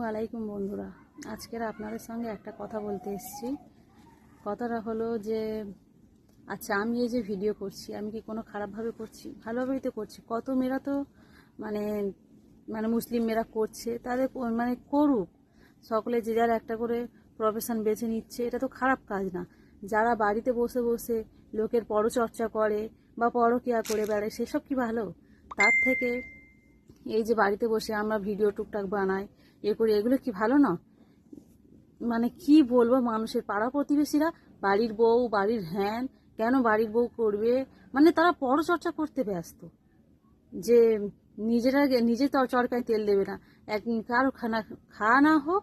আলাইকুম বন্ধুরা। আজকের আপনাদের সঙ্গে একটা কথা বলতে এসেছি। কথাটা হলো যে আচ্ছা আমি এই যে ভিডিও করছি, আমি কি কোনো খারাপভাবে করছি? ভালোভাবেই তো করছি। কত মেয়েরা তো মানে মানে মুসলিম মেয়েরা করছে, তাদের মানে করুক। সকলে যে যার একটা করে প্রফেশন বেছে নিচ্ছে, এটা তো খারাপ কাজ না। যারা বাড়িতে বসে বসে লোকের পরচর্চা করে বা পরকিয়া করে বেড়ায়, সেসব কি ভালো? তার থেকে এই যে বাড়িতে বসে আমরা ভিডিও টুকটাক বানাই এ করি, এগুলো কি ভালো না মানে কি বলব মানুষের পাড়া প্রতিবেশীরা? বাড়ির বউ, বাড়ির হ্যান, কেন বাড়ির বউ করবে? মানে তারা পরচর্চা করতে ব্যস্ত। যে নিজেরা নিজে তো চরকায় তেল দেবে না। এক কারও খানা, খাওয়া না হোক,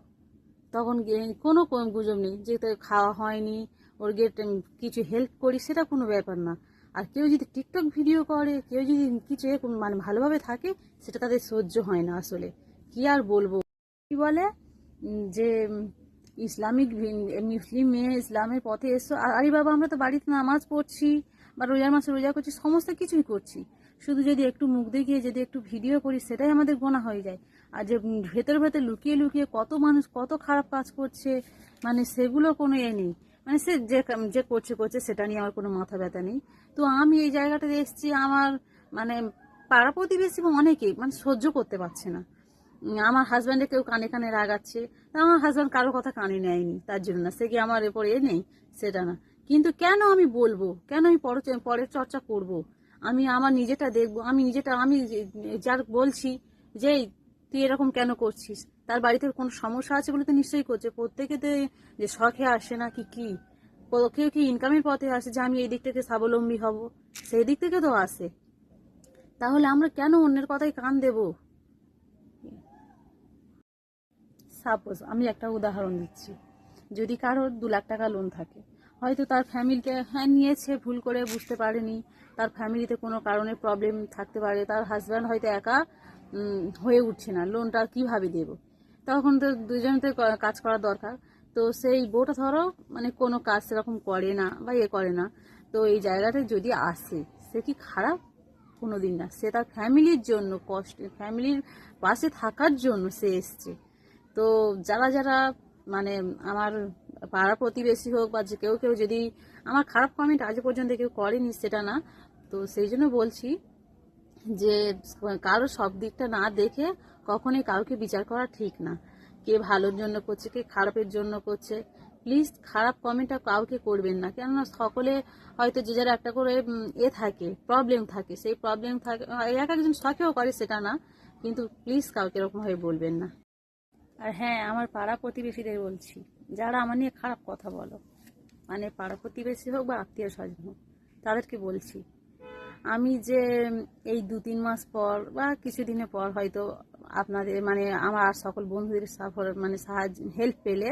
তখন কোনো গুজব নেই। যে খাওয়া হয়নি, ওর গেট কিছু হেল্প করি, সেটা কোনো ব্যাপার না। আর কেউ যদি টিকটক ভিডিও করে, কেউ যদি কিছু মানে ভালোভাবে থাকে, সেটা তাদের সহ্য হয় না আসলে। কি আর বলব? কি বলে? যে, ইসলামিক মুসলিম মেয়ে ইসলামের পথে এসো আর বাবা, আমরা তো বাড়িতে নামাজ পড়ছি বা রোজার মাসে রোজা করছি, সমস্ত কিছুই করছি। শুধু যদি একটু মুখ দেখিয়ে, যদি একটু ভিডিও করি, সেটাই আমাদের গোনা হয়ে যায়। আর যে ভেতর ভেতরে লুকিয়ে লুকিয়ে কত মানুষ কত খারাপ কাজ করছে মানে সেগুলো কোনো এ নেই। মানে সে যে যে করছে করছে, সেটা নিয়ে আমার কোনো মাথা ব্যথা নেই। তো আমি এই জায়গাটাতে এসেছি, আমার মানে পাড়া প্রতিবেশী অনেকেই মানে সহ্য করতে পারছে না। আমার হাজব্যান্ডে কেউ কানে কানে রাগাচ্ছে, তা আমার হাজব্যান্ড কারও কথা কানে নেয়নি, তার জন্য না। সে কি আমার এরপর এ নেই? সেটা না। কিন্তু কেন আমি বলব? কেন আমি পর পরের চর্চা করব। আমি আমার নিজেটা দেখব, আমি নিজেটা, আমি যার বলছি যে তুই এরকম কেন করছিস? তার বাড়িতে কোনো সমস্যা আছে বলে তো নিশ্চয়ই করছে। প্রত্যেকে তো যে শখে আসে না কি কি? কেউ কি ইনকামের পথে আসে যে, আমি এই দিক থেকে স্বাবলম্বী হব? সেই দিক থেকে তো আসে। তাহলে আমরা কেন অন্যের কথায় কান দেবো? সাপোজ আমি একটা উদাহরণ দিচ্ছি। যদি কারোর দু লাখ টাকা লোন থাকে, হয়তো তার ফ্যামিলিকে হ্যাঁ নিয়েছে, ভুল করে বুঝতে পারেনি, তার ফ্যামিলিতে কোনো কারণে প্রবলেম থাকতে পারে, তার হাজব্যান্ড হয়তো একা হয়ে উঠছে না লোনটা কীভাবে দেব? তখন তো দুজনতে কাজ করা দরকার। তো সেই বউটা ধরো মানে কোনো কাজ সেরকম করে না বা এ করে না। তো এই জায়গাটা যদি আসে, সে কি খারাপ? কোনো দিন না। সে তার ফ্যামিলির জন্য কষ্ট ফ্যামিলির পাশে থাকার জন্য সে এসছে। তো যারা যারা মানে আমার পাড়া প্রতিবেশী হোক বা কেউ কেউ যদি আমার খারাপ কমেন্ট আজ পর্যন্ত কেউ করেনি, সেটা না। তো সেই জন্য বলছি যে, কারও সব দিকটা না দেখে কখনোই কাউকে বিচার করা ঠিক না। কে ভালোর জন্য করছে, কে খারাপের জন্য করছে। প্লিজ খারাপ কমেন্টটা কাউকে করবেন না। কেননা সকলে হয়তো যে যারা একটা করে এ থাকে প্রবলেম থাকে। সেই প্রবলেম থাকে, এক একজন শখেও করে সেটা না। কিন্তু প্লিজ কাউকে এরকমভাবে বলবেন না। আর হ্যাঁ আমার পাড়া প্রতিবেশীদের বলছি, যারা আমার নিয়ে খারাপ কথা বলো মানে পাড়া প্রতিবেশী হোক বা আত্মীয় স্বজন হোক, তাদেরকে বলছি, আমি যে এই দু তিন মাস পর বা কিছুদিনের পর হয়তো আপনাদের মানে আমার সকল বন্ধুদের সাফর মানে সাহায্য হেল্প পেলে,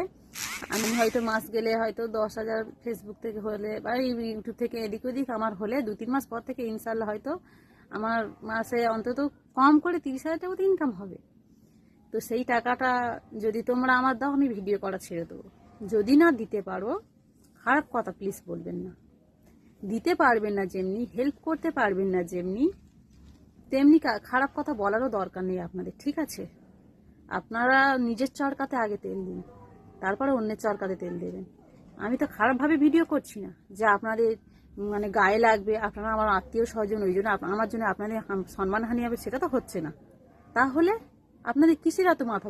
আমি হয়তো মাস গেলে হয়তো দশ হাজার ফেসবুক থেকে হলে বা ইউটিউব থেকে এদিক ওদিক আমার হলে দু তিন মাস পর থেকে ইনশাল্লাহ হয়তো আমার মাসে অন্তত কম করে তিরিশ হাজার টাকা ইনকাম হবে। তো সেই টাকাটা যদি তোমরা আমার দাও, আমি ভিডিও করা ছেড়ে দেবো। যদি না দিতে পারো, খারাপ কথা প্লিজ বলবেন না। দিতে পারবেন না যেমনি হেল্প করতে পারবেন না যেমনি, তেমনি খারাপ কথা বলারও দরকার নেই আপনাদের, ঠিক আছে? আপনারা নিজের চরকাতে আগে তেল দিন, তারপরে অন্যের চরকাতে তেল দেবেন। আমি তো খারাপভাবে ভিডিও করছি না, যে আপনাদের মানে গায়ে লাগবে, আপনারা আমার আত্মীয় স্বজন, ওই জন্য আমার জন্য আপনাদের সম্মানহানি হবে, সেটা তো হচ্ছে না। তাহলে আপনাদের কিসের এত মাথা